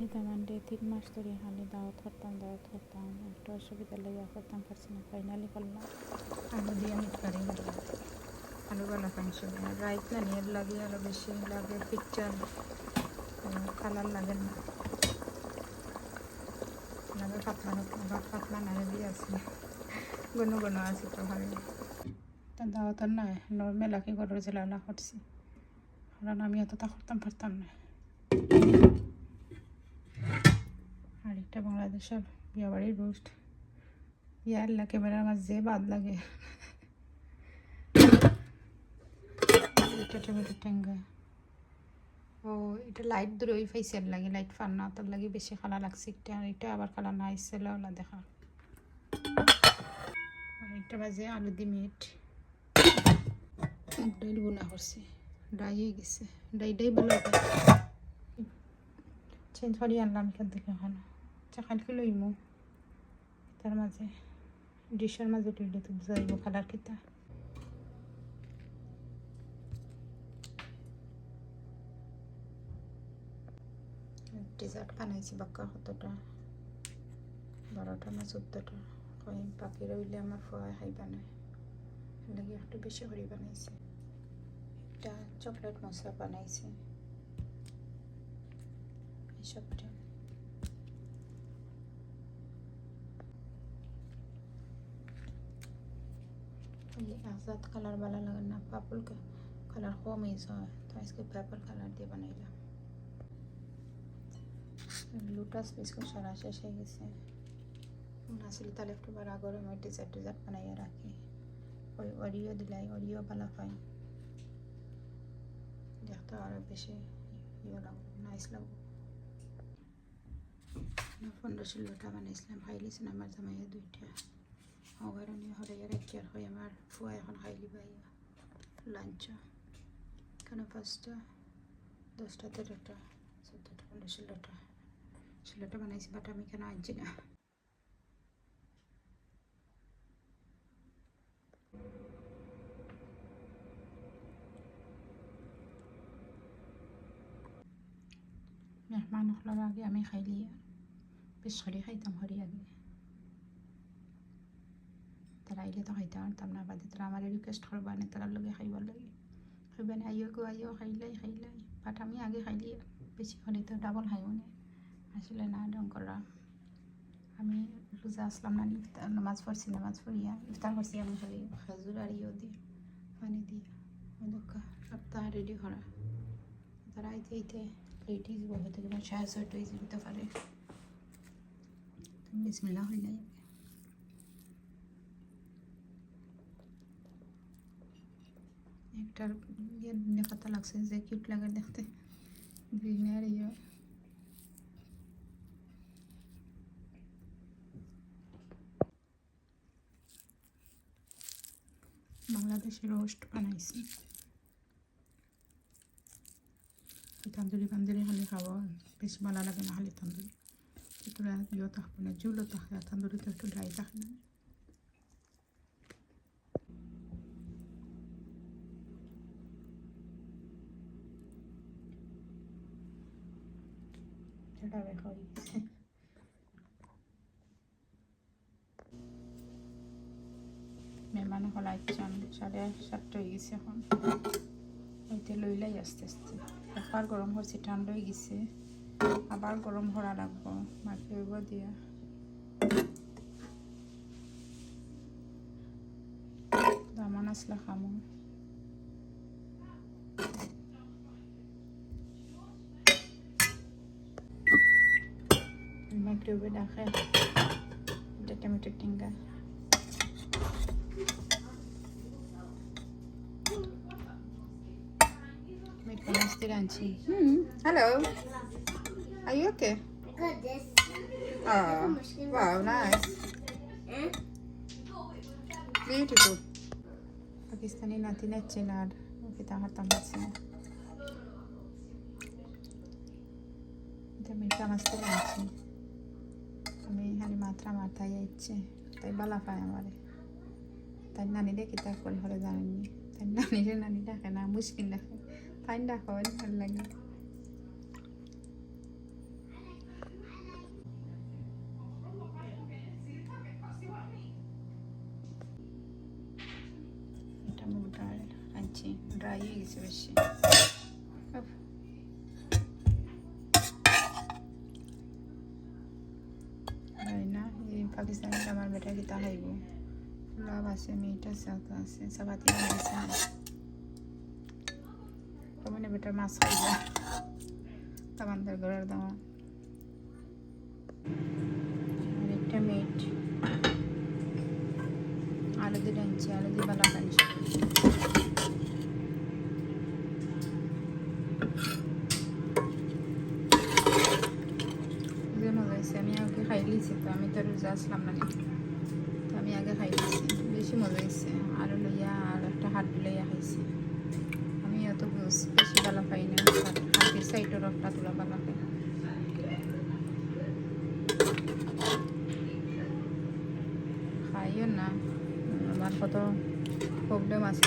নিতে মানডে তিন মাস ধরে খালি দাওয়াত করতাম দাওয়াত করতাম একটা অসুবিধা লেগে করতাম পারছি না ফাইনালি করলাম। আলু দিয়ে কারি করলাম আলু বালা ফাংশন রাইত না, নিয়ে লাগে আরও বেশি, লাগে পিকচার কালার লাগে না। লাগে পাতলা পাতলা পাতলা না দিয়ে আছে। গুনো গুনো আছে তো ভালো তা দাওয়াতের নয় নর্মেল আকি গরুর জেলা করছি। কারণ আমি অতটা করতাম পারতাম না। বাংলাদেশের বিয়াবাড়ির রোস্ট। ইয়ার লাগে ক্যামেরার মাঝে বাদ লাগে। এটা টমেটো টেঙ্গা ও, এটা লাইট দূরে ওই ফাইসের লাগে লাইট ফান না, তার লাগে বেশি খালা লাগছে একটা, আর এটা আবার খালা না আইসেল ওলা দেখা। একটা বাজে আলু দি মিট। ডাইল বোনা করছে ডাই হয়ে গেছে। ডাই ডাই ভালো চেঞ্জ করি আনলাম, এখান থেকে এখন চাকালকে লইমু। তার মাঝে ডিশের মাঝে টুইলে তো যাইব কালার কিতা। ডেজার্ট বানাইছি বাক্কা কতটা বারোটা না চোদ্দোটা। কই বাকি রইলে আমার ফোয়া খাই বানায় লাগে একটু বেশি করে বানাইছি। একটা চকলেট মশলা বানাইছি। এইসবটা ये आज़ाद कलर वाला लगाना पर्पल का कलर कम ही है तो इसके पर्पल कलर দিয়ে বানাইলাম লোটাস বিস্কুট সারা শেষ হয়ে গেছে আসলে তাহলে একটু বার আগরে আমি ডেজার্ট ডেজার্ট বানাইয়া রাখি ওই অরিও দিলাই অরিও ভালো পাই দেখতে আরও বেশি ইয়ে লাগবো নাইস লাগবো পনেরো ষোলোটা বানাইছিলাম খাইলিছেন আমার জামাইয়া দুইটা হরাইয়া রাখি আর হয় আমার ফুয়া এখন খাইলি বাইয়া লাঞ্চ কেন পাঁচটা দশটা তেরোটা চোদ্দোটা পনেরো ষোলোটা ষোলোটা বানাইছি বাট আমি কেন আনছি না মেহমান হলার আগে আমি খাইলি বেশ হরি খাইতাম হরি আগে তারা আইলে তো খাইতে পারতাম না বাদে তারা আমার রিকোয়েস্ট করবা না তারার লগে খাইবার লাগে খাইবে না আইও গো আইও খাইলাই খাইলাই বাট আমি আগে খাইলি বেশি হলে তো ডাবল খাইও না আসলে না ডং আমি রোজা আসলাম না ইফতার নামাজ পড়ছি নামাজ পড়িয়া ইফতার করছি আমি খালি খাজুর আর ইয়ে দিয়ে পানি দিয়ে দোকা সপ্তাহ রেডি করা তারা আইতে আইতে হয়তো কিনা সাড়ে ছয়টায় যেতে পারে বিসমিল্লা হইলাই একটার ইয়ে দেখাতে লাগছে যে কিউট লাগে দেখতে। গ্রিনের ইয়ে বাংলাদেশে রোস্ট বানাইছি। তান্দুরি পান্দুরি খালি খাব, বেশি ভালো লাগে না খালি তান্দুরি। একটু ইয়ে থাকবে না জুলও থাকে, তান্দুরি তো একটু ড্রাই থাকে না। সেটা দেখা হয়ে গেছে। মেহমান হল আইচান সাড়ে সাতটা হয়ে গেছে এখন। হইতে লইলাই আস্তে আস্তে। একবার গরম হচ্ছে ঠান্ডা হয়ে গেছে। আবার গরম ভরা লাগবো মাখি হইব দিয়া। দামান আসলে খামো। جوي داخل بدأ تعمل الدنجة Hello. Are you okay? Oh, wow, nice. Hmm? Beautiful. Pakistani nati nanti nar. Kita hatam nece. Kita minta nasi. Mee harimaa tra maa taa yeche, taa i balla faa ye maa le. Taa i naanii le kee taa folla holla dala ye. Taa i naanii le naanii le, kena musienda এই পাকিস্তানি আমার বেটা কি তাহাইব পোলাও আছে আছে অত আছে চাপাতি বানাইছে মানে বেটা মাছ খাইব। তামান্দার ঘরের দামা। আর একটা মিট। আলু দিয়ে ডানছি আলু দিয়ে বালা কানছি যে মজা হয়েছে। আমি আগে খাই লিছি তো আমি তো রোজা আসলাম না তো আমি আগে খাই লিছি বেশি মজা হয়েছে। আলু লইয়া আর একটা হাত লইয়া খাইছি। আমি অত বেশি ভালো পাই না হাতের সাইডের রফটা তোলা খাই খাইও না, আমার কত প্রবলেম আছে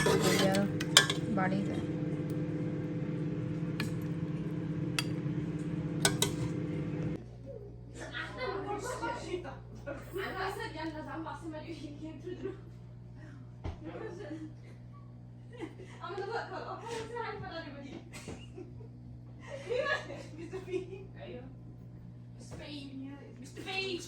getirdim. I'm gonna look, look, I'll put this in front everybody. Mr. Bean. There you. Mr. Bean, yeah. Mr. Bean's.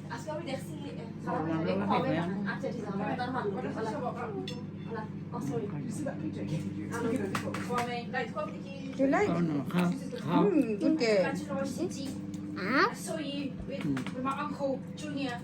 খাও হুম কিন্তু Bachelor City. I saw you with, with my uncle Junior